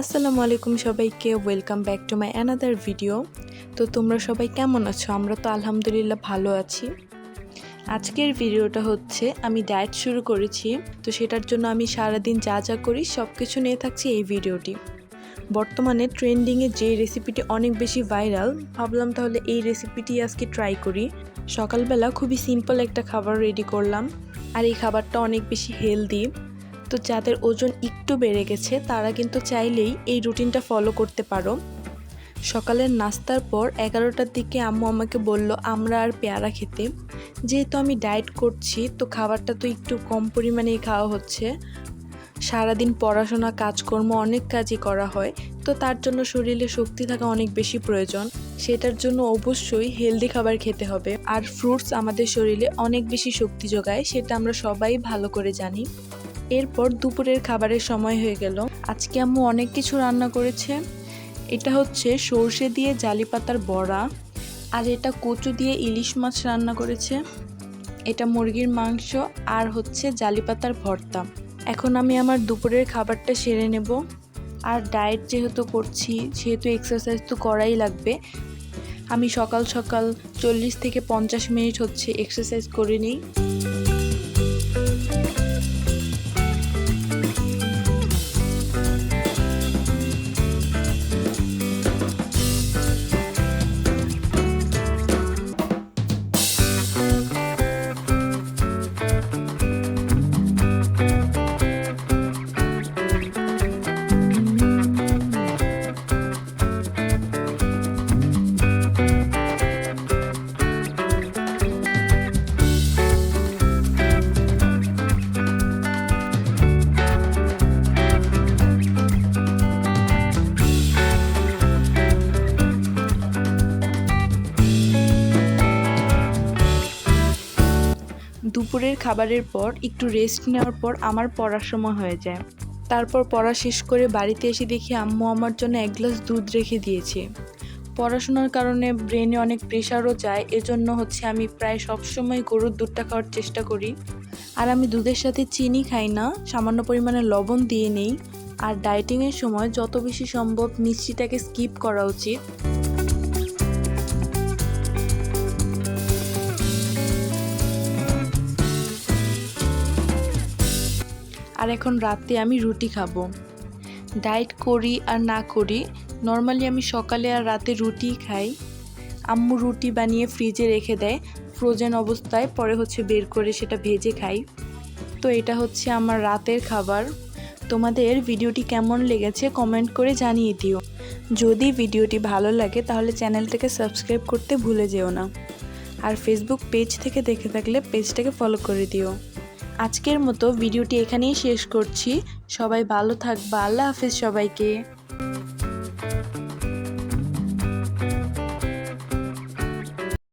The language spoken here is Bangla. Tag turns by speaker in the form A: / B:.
A: আসসালামু আলাইকুম সবাইকে welcome back to my another video তো তোমরা সবাই কেমন আছো? আমরা তো আলহামদুলিল্লাহ ভালো আছি। আজকের ভিডিওটা হচ্ছে, আমি ডায়েট শুরু করেছি, তো সেটার জন্য আমি সারাদিন যা যা করি সব কিছু নিয়ে থাকছি এই ভিডিওটি বর্তমানে ট্রেন্ডিংয়ে যে রেসিপিটি অনেক বেশি ভাইরাল ভাবলাম তাহলে এই রেসিপিটি আজকে ট্রাই করি। সকালবেলা খুবই সিম্পল একটা খাবার রেডি করলাম, আর এই খাবারটা অনেক বেশি হেলদি তো যাদের ওজন একটু বেড়ে গেছে, তারা কিন্তু চাইলেই এই রুটিনটা ফলো করতে পারো। সকালের নাস্তার পর এগারোটার দিকে আম্মু আমাকে বলল, আমরা আর পেয়ারা খেতে। যেহেতু আমি ডায়েট করছি, তো খাবারটা তো একটু কম পরিমাণেই খাওয়া হচ্ছে। সারাদিন পড়াশোনা, কাজকর্ম অনেক কাজই করা হয়, তো তার জন্য শরীরে শক্তি থাকা অনেক বেশি প্রয়োজন। সেটার জন্য অবশ্যই হেলদি খাবার খেতে হবে। আর ফ্রুটস আমাদের শরীরে অনেক বেশি শক্তি যোগায়, সেটা আমরা সবাই ভালো করে জানি। এরপর দুপুরের খাবারের সময় হয়ে গেল। আজকে আম্মু অনেক কিছু রান্না করেছে। এটা হচ্ছে সর্ষে দিয়ে জালি পাতার বড়া আর এটা কচু দিয়ে ইলিশ মাছ রান্না করেছে। এটা মুরগির মাংস আর হচ্ছে জালি পাতার ভর্তা। এখন আমি আমার দুপুরের খাবারটা সেরে নেব। আর ডায়েট যেহেতু করছি, সেহেতু এক্সারসাইজ তো করাই লাগবে। আমি সকাল সকাল চল্লিশ থেকে পঞ্চাশ মিনিট হচ্ছে এক্সারসাইজ করে নিই। দুপুরের খাবারের পর একটু রেস্ট নেওয়ার পর আমার পড়ার সময় হয়ে যায়। তারপর পড়া শেষ করে বাড়িতে এসে দেখি আম্মু আমার জন্য এক গ্লাস দুধ রেখে দিয়েছে। পড়াশোনার কারণে ব্রেনে অনেক প্রেশারও যায়, এজন্য হচ্ছে আমি প্রায় সবসময় গরুর দুধটা খাওয়ার চেষ্টা করি। আর আমি দুধের সাথে চিনি খাই না, সামান্য পরিমাণে লবণ দিয়ে নেই। আর ডায়েটিংয়ের সময় যত বেশি সম্ভব মিষ্টিটাকে স্কিপ করা উচিত। আর এখন রাতে আমি রুটি খাব। ডায়েট করি আর না করি, নর্মালি আমি সকালে আর রাতে রুটিই খাই। আম্মু রুটি বানিয়ে ফ্রিজে রেখে দেয় ফ্রোজেন অবস্থায় পরে হচ্ছে বের করে সেটা ভেজে খাই। তো এটা হচ্ছে আমার রাতের খাবার। তোমাদের ভিডিওটি কেমন লেগেছে কমেন্ট করে জানিয়ে দিও। যদি ভিডিওটি ভালো লাগে তাহলে চ্যানেলটাকে সাবস্ক্রাইব করতে ভুলে যেও না। আর ফেসবুক পেজ থেকে দেখে থাকলে পেজটাকে ফলো করে দিও। আজকের মতো ভিডিওটি এখানেই শেষ করছি। সবাই ভালো থাকবা। আল্লাহ হাফেজ সবাইকে।